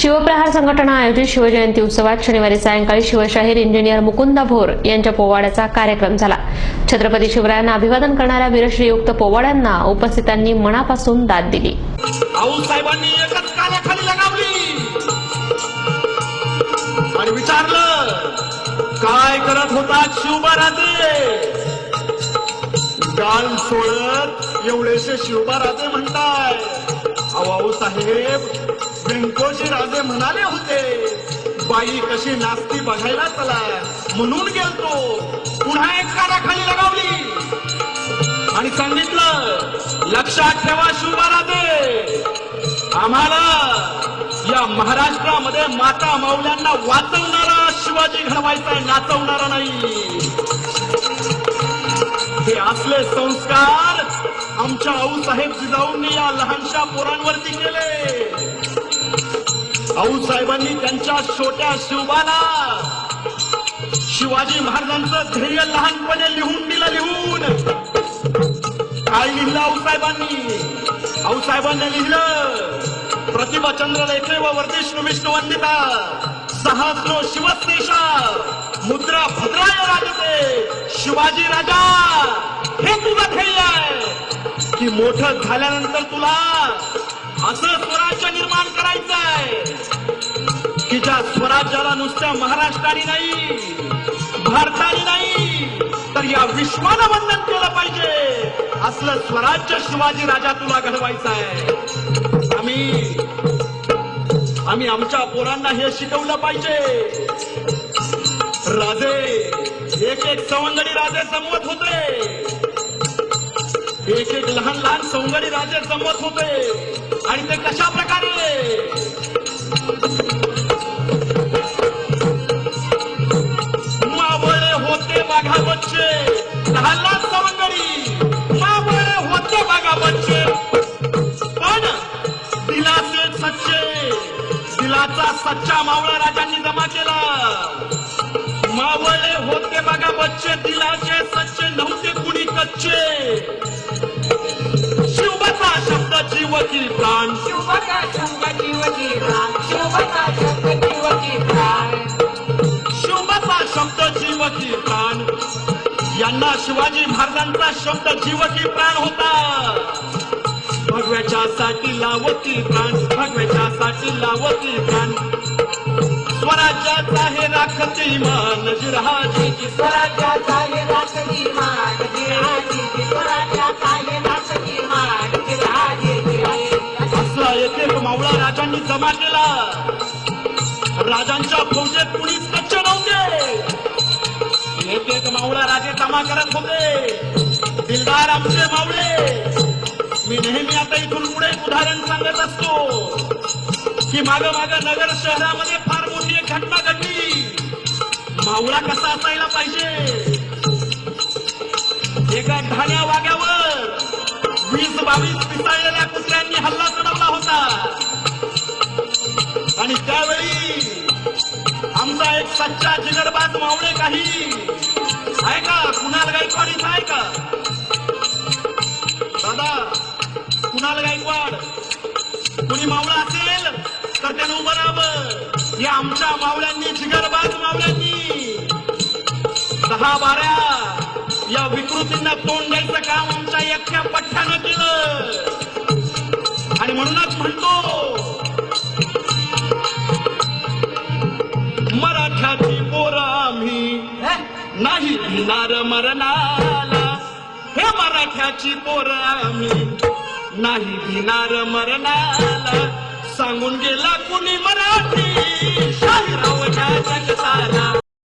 शिवप्रहार संघटना आयोजित शिवजयंती उत्सवात शनिवारी सायंकाळी शिवशाहीर इंजिनियर मुकुंदा भोर यांच्या पोवाड्याचा कार्यक्रम झाला. छत्रपती शिवरायांना अभिवादन करणाऱ्या वीरश्रीयुक्त पोवाड्यांना उपस्थितांनी मनापासून दाद दिली. आणि विचारलं काय करत होता गाल सोडत एवढेसे शिवबाराजे म्हणताय. अहो साहेब व्यंकोशी राजे म्हणाले होते बाई कशी नाचती बघायला चला. म्हणून गेलतो. पुन्हा एक कानाखाली लगावली. आणि सांगितलं लक्षात ठेवा शिवबाराजे आम्हाला या महाराष्ट्रामध्ये माता माऊल्यांना वाचवणारा शिवाजी घडवायचा नाचवणारा नाही. हे असले संस्कार आमच्या आऊसाहेब जिजाऊंनी या लहानशा पोरांवरती केले. भाऊसाहेबांनी त्यांच्या छोट्या शिवबाला शिवाजी महाराजांचं ध्येय लहानपणे लिहून दिलं लिहून. काय लिहिलं आऊसाहेबांनी आऊसाहेबांनी लिहिलं प्रतिभाचंद्र लेखे व वर्धिष्णू विष्णू वंदिता सहस्रो शिवस्तेशा मुद्रा भद्राय राजते शिवाजी राजा हे तुझं ध्येय आहे. की मोठं झाल्यानंतर तुला असं स्वराज्य निर्माण स्वराज्याला नुसत्या महाराष्ट्राने नाही भारताने नाही तर या विश्वानं वंदन केलं पाहिजे. असलं स्वराज्य शिवाजी राजा तुला घडवायचं आहे. आम्ही आम्ही आमच्या पोरांना हे शिकवलं पाहिजे. राजे एक एक सवंगडी राजे जमवत होते. एक एक लहान लहान सवंगडी राजे जमवत होते. आणि ते कशा प्रकारे सच्चा मावळा राजांनी जमा केला. मावळे होते बघा बच्चे दिलाचे सच्चे नव्हते कुणी कच्चे. शिवबाचा शब्द जीवकी प्राण. शिवका शंक जीवकी प्राण. शिवका शंक जीवकी प्राण. शिवबाचा शब्द जीवकी प्राण. यांना शिवाजी महाराजांचा शब्द जीवकी प्राण होता. भगव्याच्या साठी लावती प्राण भगव्याच्या साठी लावती प्राण. स्वराज्याचा हे राखती मान जिरहाजी स्वराज्याचा हे राखली मान जिराजी स्वराज्याचा हे राखली मान जिराजी असला एक मावळा राजांनी जमा केला. राजांच्या फौजेत कुणीच कच्चे नव्हते. एक एक मावळा राजे जमा करत होते. दिलदार आमचे मावळे. मी नेहमी आता इथून पुढे उदाहरण सांगत असतो. की माग माग नगर शहरामध्ये फार मोठी एक घटना घडली. मावळा कसा असायला पाहिजे? एका ढाण्या वाग्यावर वीस बावीस पिसाळलेल्या कुत्र्यांनी हल्ला चढवला होता. आणि त्यावेळी आमचा एक सच्चा जिगडबाज मावळे काही. आहे का कुणाल गायकवाडीचा इथं आहे का? कुणाल गायकवाड कुणी मावळा असेल तर त्यानं उभं राहावं. या आमच्या मावळ्यांनी जिगरबाज मावळ्यांनी. दहा बाऱ्या या विकृतींना तोंड द्यायचं काम आमच्या एकट्या पठ्ठ्यानं केलं. आणि म्हणूनच म्हणतो मराठ्याची पोरं आम्ही नाही भिणार मरणाला. हे मराठ्याची पोरं आम्ही नाही भिनार मरणाला. सांगून गेला कुणी मराठी. शाहीरावच्या जगताला.